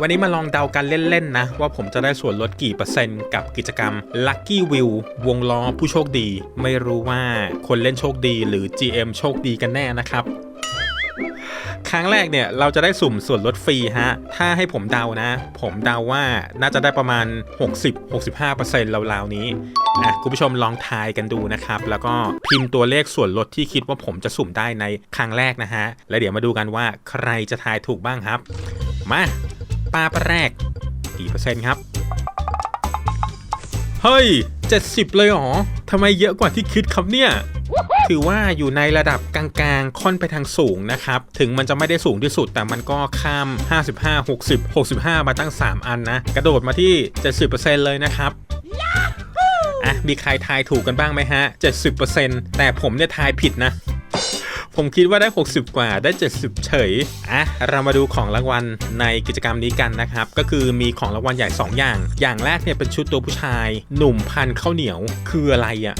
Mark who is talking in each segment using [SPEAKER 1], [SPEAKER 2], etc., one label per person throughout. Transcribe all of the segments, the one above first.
[SPEAKER 1] วันนี้มาลองเดากันเล่น ๆ นะ ว่าผมจะได้ส่วนลดกี่เปอร์เซ็นต์กับกิจกรรม Lucky Wheel วงล้อผู้โชคดี ไม่รู้ว่าคนเล่นโชคดีหรือ GM โชคดีกันแน่นะครับ ครั้งแรกเนี่ยเราจะได้สุ่มส่วนลดฟรีฮะ ถ้าให้ผมเดานะ ผมเดาว่าน่าจะได้ประมาณ 60-65%ราวๆนี้อะคุณผู้ชมลองทายกันดูนะครับ แล้วก็พิมพ์ตัวเลขส่วนลดที่คิดว่าผมจะสุ่มได้ในครั้งแรกนะฮะ แล้วเดี๋ยวมาดูกันว่าใครจะทายถูกบ้างครับ มาปาปะแรกกี่เปอร์เซ็นต์ครับ เฮ้ย 70 เลยหรอทำไมเยอะกว่าที่คิดครับเนี่ย ถือว่าอยู่ในระดับกลางๆ ค่อนไปทางสูงนะครับ ถึงมันจะไม่ได้สูงที่สุด แต่มันก็ข้าม 55 60 65 มาตั้ง 3 อันนะ กระโดดมาที่ 70%เลยนะครับอะมีใครทายถูกกันบ้างไหมฮะ 70%แต่ผมเนี่ยทายผิดนะ ผมคิดว่าได้ 60 กว่าได้ 70 เฉย อะ เรามาดูของรางวัลในกิจกรรมนี้กันนะครับ ก็คือมีของรางวัลใหญ่ 2 อย่าง อย่างแรกเนี่ยเป็นชุดตัวผู้ชาย หนุ่มพันข้าวเหนียวคืออะไรอะ่ะ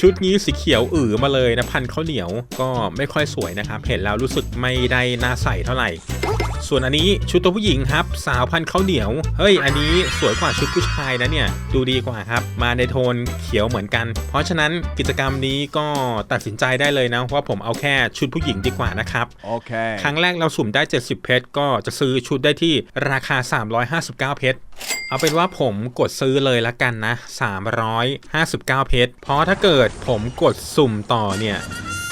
[SPEAKER 1] ชุดนี้สีเขียวอือมาเลยนะพันข้าวเหนียวก็ไม่ค่อยสวยนะครับ เห็นแล้วรู้สึกไม่ได้น่าใส่เท่าไหร่ ส่วนอันนี้ชุดตัวผู้หญิงครับ สาวพันข้าวเหนียว เฮ้ย อันนี้สวยกว่าชุดผู้ชายนะเนี่ย ดูดีกว่าครับ มาในโทนเขียวเหมือนกัน เพราะฉะนั้นกิจกรรมนี้ก็ตัดสินใจได้เลยนะว่าผมเอาแค่ชุดผู้หญิงดีกว่านะครับ
[SPEAKER 2] Okay.
[SPEAKER 1] ครั้งแรกเราสุ่มได้ 70 เพชรก็จะซื้อชุดได้ที่ราคา 359 เพชรเอาเป็นว่าผมกดซื้อเลยละกันนะ 359 เพชร เพราะถ้าเกิดผมกดสุ่มต่อเนี่ย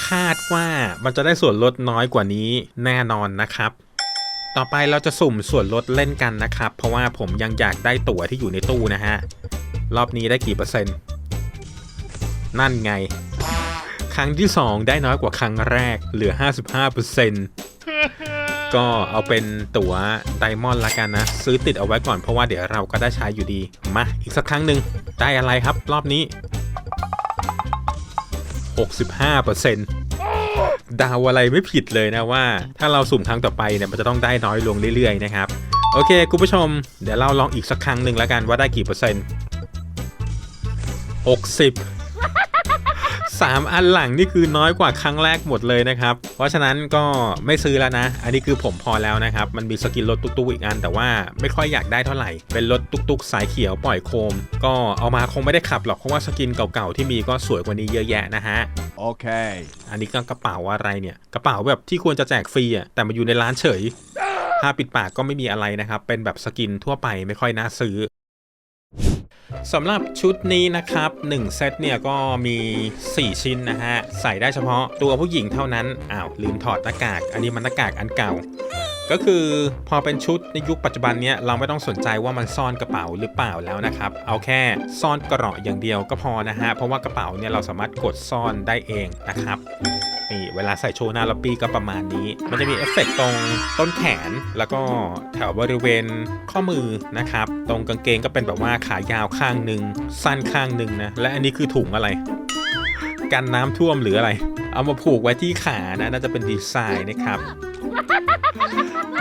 [SPEAKER 1] คาดว่ามันจะได้ส่วนลดน้อยกว่านี้แน่นอนนะครับ ต่อไปเราจะสุ่มส่วนลดเล่นกันนะครับ เพราะว่าผมยังอยากได้ตั๋วที่อยู่ในตู้นะฮะ รอบนี้ได้กี่เปอร์เซ็นต์ นั่นไง ครั้งที่ 2 ได้น้อยกว่าครั้งแรกเหลือ 55%ก็เอาเป็นตั๋วไดมอนด์ละกันนะ ซื้อติดเอาไว้ก่อนเพราะว่าเดี๋ยวเราก็ได้ใช้อยู่ดี มา อีกสักครั้งหนึ่งได้อะไรครับ รอบนี้ 65% ดาวอะไรไม่ผิดเลยนะว่า ถ้าเราสุ่มครั้งต่อไปเนี่ยมันจะต้องได้น้อยลงเรื่อยๆนะครับ โอเคคุณผู้ชม เดี๋ยวเราลองอีกสักครั้งหนึ่งแล้วกันว่าได้กี่เปอร์เซ็นต์60 สามอันหลังนี่คือน้อยกว่าครั้งแรกหมดเลยนะครับ เพราะฉะนั้นก็ไม่ซื้อแล้วนะ อันนี้คือผมพอแล้วนะครับ มันมีสกินรถตุ๊กๆอีกอัน แต่ว่าไม่ค่อยอยากได้เท่าไหร่ เป็นรถตุ๊กๆ สายเขียวปล่อยโคม ก็เอามาคงไม่ได้ขับหรอก เพราะว่าสกินเก่าๆที่มีก็สวยกว่านี้เยอะแยะนะฮะ
[SPEAKER 2] Okay.
[SPEAKER 1] อันนี้ก็กระเป๋าอะไรเนี่ย กระเป๋าแบบที่ควรจะแจกฟรีอะ แต่มาอยู่ในร้านเฉยผ้าปิดปากก็ไม่มีอะไรนะครับ เป็นแบบสกินทั่วไปไม่ค่อยน่าซื้อ สำหรับชุดนี้นะครับ 1 เซตเนี่ยก็มี 4 ชิ้นนะฮะ ใส่ได้เฉพาะตัวผู้หญิงเท่านั้น อ้าว ลืมถอดหน้ากาก อันนี้มันหน้ากากอันเก่า ก็คือพอเป็นชุดในยุคปัจจุบันเนี้ยเราไม่ต้องสนใจว่ามันซ่อนกระเป๋าหรือเปล่าแล้วนะครับ เอาแค่ซ่อนกระเป๋าอย่างเดียวก็พอนะฮะเพราะว่ากระเป๋าเนี่ยเราสามารถกดซ่อนได้เองนะครับนี่เวลาใส่โชว์หน้าล็อบบี้ก็ประมาณนี้ มันจะมีเอฟเฟกต์ตรงต้นแขน แล้วก็แถวบริเวณข้อมือนะครับ ตรงกางเกงก็เป็นแบบว่าขายาวข้างหนึ่งสั้นข้างหนึ่งนะ และอันนี้คือถุงอะไร กันน้ำท่วมหรืออะไร เอามาผูกไว้ที่ขานะ น่าจะเป็นดีไซน์นะครับ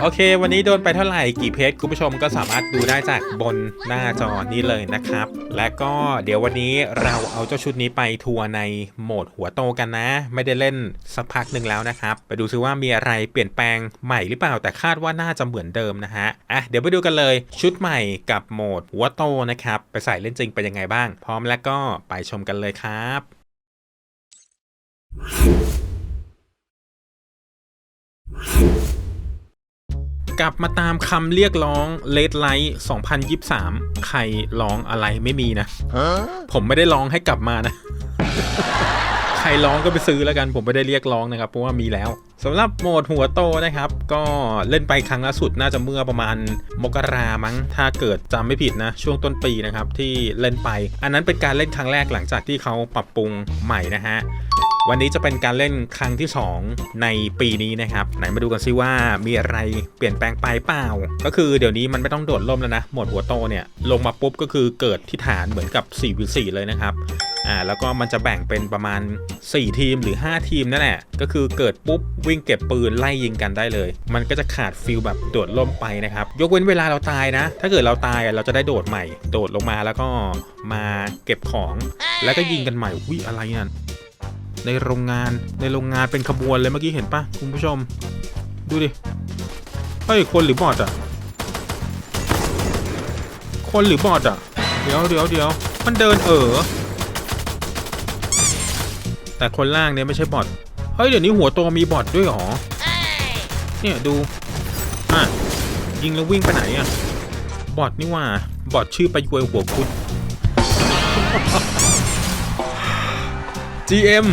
[SPEAKER 1] โอเค วันนี้โดนไปเท่าไหร่กี่เพจคุณผู้ชมก็สามารถดูได้จากบนหน้าจอนี้เลยนะครับ และก็เดี๋ยววันนี้เราเอาเจ้าชุดนี้ไปทัวร์ในโหมดหัวโตกันนะ ไม่ได้เล่นสักพักหนึ่งแล้วนะครับ ไปดูซิว่ามีอะไรเปลี่ยนแปลงใหม่หรือเปล่าแต่คาดว่าน่าจะเหมือนเดิมนะฮะอะเดี๋ยวไปดูกันเลยชุดใหม่กับโหมดหัวโตนะครับไปใส่เล่นจริงเป็นยังไงบ้าง พร้อมแล้วก็ไปชมกันเลยครับ กลับมาตามคำเรียกร้องเลดไลท์2023 ใครร้องอะไรไม่มีนะ
[SPEAKER 2] Huh?
[SPEAKER 1] ผมไม่ได้ร้องให้กลับมานะ ใครร้องก็ไปซื้อแล้วกัน ผมไม่ได้เรียกร้องนะครับ เพราะว่ามีแล้วสำหรับโหมดหัวโตนะครับ ก็เล่นไปครั้งล่าสุดน่าจะเมื่อประมาณมกรามั้ง ถ้าเกิดจำไม่ผิดนะ ช่วงต้นปีนะครับที่เล่นไป อันนั้นเป็นการเล่นครั้งแรกหลังจากที่เขาปรับปรุงใหม่นะฮะ วันนี้จะเป็นการเล่นครั้งที่ 2 ในปีนี้นะครับ ไหนมาดูกันซิว่ามีอะไรเปลี่ยนแปลงไปเปล่า ก็คือเดี๋ยวนี้มันไม่ต้องโดดร่มแล้วนะ หมดหัวโตเนี่ย ลงมาปุ๊บก็คือเกิดที่ฐานเหมือนกับ4วิ4เลยนะครับอ่าแล้วก็มันจะแบ่งเป็นประมาณ 4 ทีมหรือ 5 ทีมนั่นแหละก็คือเกิดปุ๊บวิ่งเก็บปืนไล่ยิงกันได้เลย มันก็จะขาดฟิลแบบโดดร่มไปนะครับ ยกเว้นเวลาเราตายนะ ถ้าเกิดเราตายเราจะได้โดดใหม่ โดดลงมาแล้วก็มาเก็บของ แล้วก็ยิงกันใหม่วิอะไรนั่น ในโรงงานในโรงงานเป็นขบวนเลยเมื่อกี้เห็นปะคุณผู้ชม ดูดิเฮ้ยคนหรือบอทอะคนหรือบอทอะ เดี๋ยวเดี๋ยวเดี๋ยวมันเดินเออแต่คนล่างเนี่ยไม่ใช่บอทเฮ้ยเดี๋ยวนี้หัวโตมีบอทด้วยหรอเนี่ยดูอะยิงแล้ววิ่งไปไหนอะบอทนี่ว่าบอทชื่อไปยวยหัวคุด GM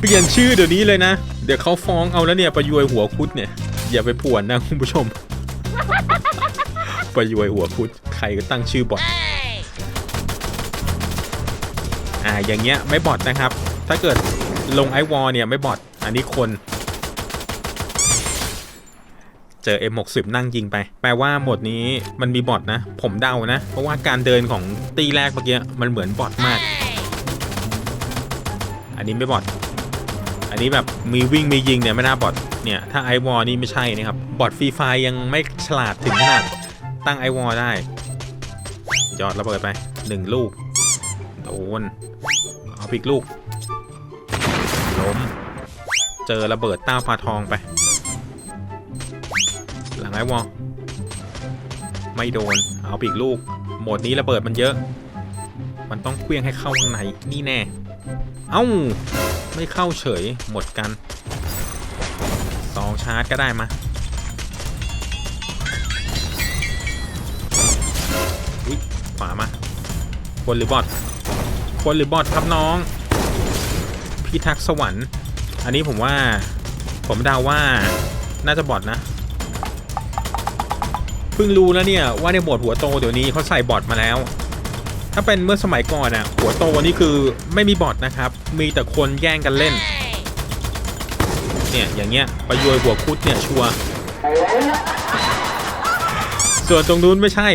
[SPEAKER 1] เปลี่ยนชื่อเดี๋ยวนี้เลยนะ เดี๋ยวเขาฟ้องเอาแล้วเนี่ยประยวยหัวคุดเนี่ย อย่าไปผวนนะคุณผู้ชม ประยวยหัวคุดใครก็ตั้งชื่อบอทอ่าอย่างเงี้ยไม่บอทนะครับ ถ้าเกิดลงไอวอลเนี่ยไม่บอทอันนี้คน เจอ M60 นั่งยิงไป แปลว่าหมดนี้มันมีบอทนะ ผมเดานะ เพราะว่าการเดินของตีแรกเมื่อกี้มันเหมือนบอทมาก อันนี้ไม่บอทอันนี้แบบมีวิ่งมียิงเนี่ยไม่น่าบอทเนี่ยถ้าไอวอลนี่ไม่ใช่นะครับบอทฟรีไฟยังไม่ฉลาดถึงขนาดตั้งไอวอลได้ยอดระเบิดไปหนึ่งลูกโดนเอาพลิกลูกล้มเจอระเบิดต้าปลาทองไป หลังไอวอลไม่โดนเอาปีกลูกโหมดนี้ระเบิดมันเยอะ มันต้องเคลี้ยงให้เข้าข้างในนี่แน่ เอ้า ไม่เข้าเฉยหมดกันสองชาร์จก็ได้มาอุ๊ยขวามาคนหรือบอทคนหรือบอทครับน้อง พิทักษ์สวรรค์ อันนี้ผมว่า ผมเดาว่าน่าจะบอทนะเพิ่งรู้แล้วเนี่ยว่าในโหมดหัวโตเดี๋ยวนี้เขาใส่บอทมาแล้ว ถ้าเป็นเมื่อสมัยก่อนอะหัวโตนี่คือไม่มีบอทนะครับ มีแต่คนแย่งกันเล่น เนี่ยอย่างเงี้ยประยชน์หัวคุดเนี่ยชัวส่วนตรงนู้นไม่ใช่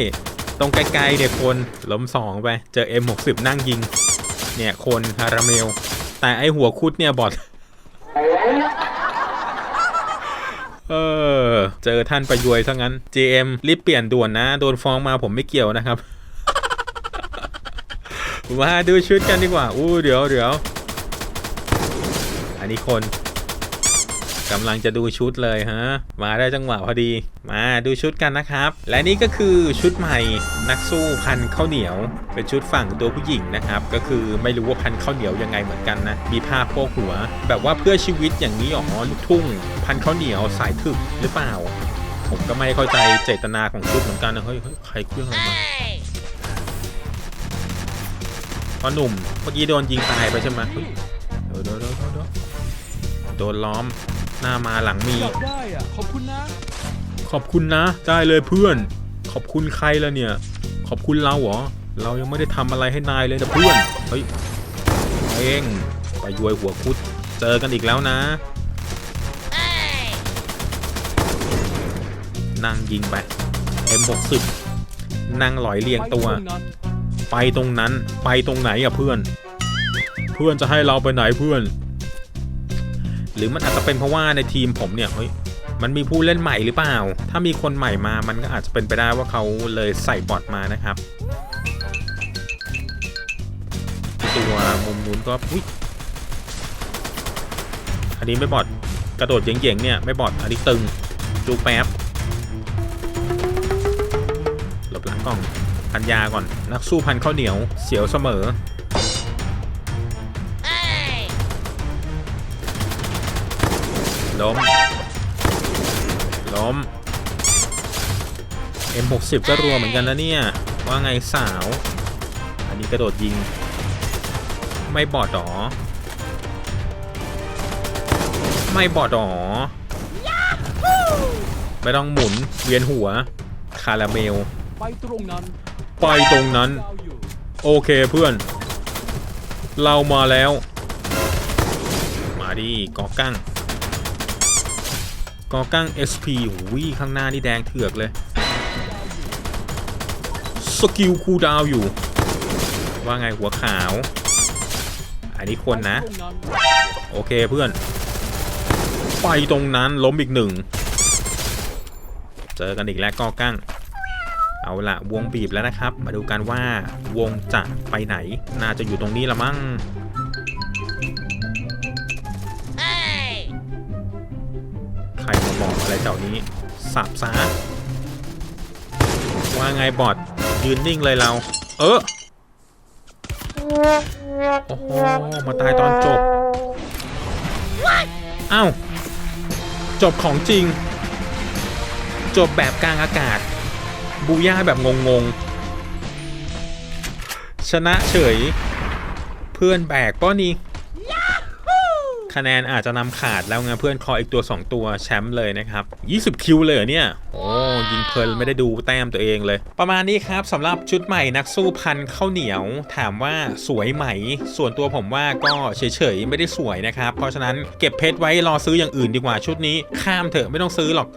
[SPEAKER 1] ตรงไกลๆเนี่ยคนล้มสองไป เจอ M60 นั่งยิง เนี่ยคนคาราเมล แต่ไอหัวคุดเนี่ยบอทเออ เจอท่านประยวยซะงั้น JM รีบเปลี่ยนด่วนนะ โดนฟ้องมาผมไม่เกี่ยวนะครับ มาดูชุดกันดีกว่า อู้เดี๋ยวเดี๋ยวอันนี้คนกำลังจะดูชุดเลยฮะ มาได้จังหวะพอดี มาดูชุดกันนะครับ และนี่ก็คือชุดใหม่นักสู้พันข้าวเหนียว เป็นชุดฝั่งตัวผู้หญิงนะครับ ก็คือไม่รู้ว่าพันข้าวเหนียวยังไงเหมือนกันนะ มีผ้าโพกหัว แบบว่าเพื่อชีวิตอย่างนี้อ๋อลูกทุ่ง พันข้าวเหนียวสายถึกหรือเปล่า ผมก็ไม่เข้าใจเจตนาของชุดเหมือนกันนะเฮ้ยเฮ้ยใครเครื่องอะไรมา พอหนุ่ม เมื่อกี้โดนยิงตายไปใช่ไหมเฮ้ยเดี๋ยวเดี๋ยวเดี๋ยวเดี๋ยวเดี๋ยวโดนล้อม หน้ามาหลังมี
[SPEAKER 2] จับได้อะขอบคุณนะ
[SPEAKER 1] ขอบคุณนะ ได้เลยเพื่อน ขอบคุณใครแล้วเนี่ย ขอบคุณเราเหรอ เรายังไม่ได้ทำอะไรให้นายเลยนะเพื่อน เฮ้ยเองไปยวยหัวคุด เจอกันอีกแล้วนะ นั่งยิงไป M60 นั่งหลอยเรียงตัว
[SPEAKER 2] ไปตรงนั้น
[SPEAKER 1] ไปตรงไหนอะเพื่อน เพื่อนจะให้เราไปไหนเพื่อน หรือมันอาจจะเป็นเพราะว่าในทีมผมเนี่ยเฮ้ยมันมีผู้เล่นใหม่หรือเปล่า ถ้ามีคนใหม่มามันก็อาจจะเป็นไปได้ว่าเขาเลยใส่บอทมานะครับ ตัวมุมนู้นก็อุ้ยอันนี้ไม่บอทกระโดดเย่งๆเนี่ยไม่บอทอันนี้ตึงดูแป๊บหลบหลังกล่อง พันยาก่อน นักสู้พันข้าวเหนียว เสียวเสมอ ล้ม ล้ม M60 ก็รัวเหมือนกันแล้วเนี่ย ว่าไงสาว อันนี้กระโดดยิง ไม่บอดหรอ ไม่บอดหรอ ไม่ต้องหมุนเวียนหัว คาราเมล
[SPEAKER 2] ไปตรงนั้น
[SPEAKER 1] ไปตรงนั้น โอเคเพื่อน เรามาแล้ว มาดิกอกั้งกอกั้ง SP วิข้างหน้านี่แดงเถือกเลย สกิลคูดาวอยู่ ว่าไงหัวขาว อันนี้คนนะ โอเคเพื่อน ไปตรงนั้นล้มอีกหนึ่ง เจอกันอีกแล้วก็กั้ง เอาละวงบีบแล้วนะครับ มาดูกันว่าวงจะไปไหน น่าจะอยู่ตรงนี้ละมั้งใครมาบอกอะไรแถวนี้สับซาว่าไงบอทยืนนิ่งเลยเรา เออโอ้โหมาตายตอนจบอ้าวจบของจริง จบแบบกลางอากาศ บูย่าแบบงงๆ ชนะเฉย เพื่อนแบกป้อนี่คะแนนอาจจะนำขาดแล้วไงเพื่อนคออีกตัว 2 ตัวแชมป์เลยนะครับ 20 คิวเลยเหรอเนี่ย โอ้ยิงเพลินไม่ได้ดูแต้มตัวเองเลย ประมาณนี้ครับสำหรับชุดใหม่นักสู้พันข้าวเหนียว ถามว่าสวยไหม ส่วนตัวผมว่าก็เฉยๆ ไม่ได้สวยนะครับ เพราะฉะนั้นเก็บเพชรไว้รอซื้ออย่างอื่นดีกว่าชุดนี้ ข้ามเถอะไม่ต้องซื้อหรอก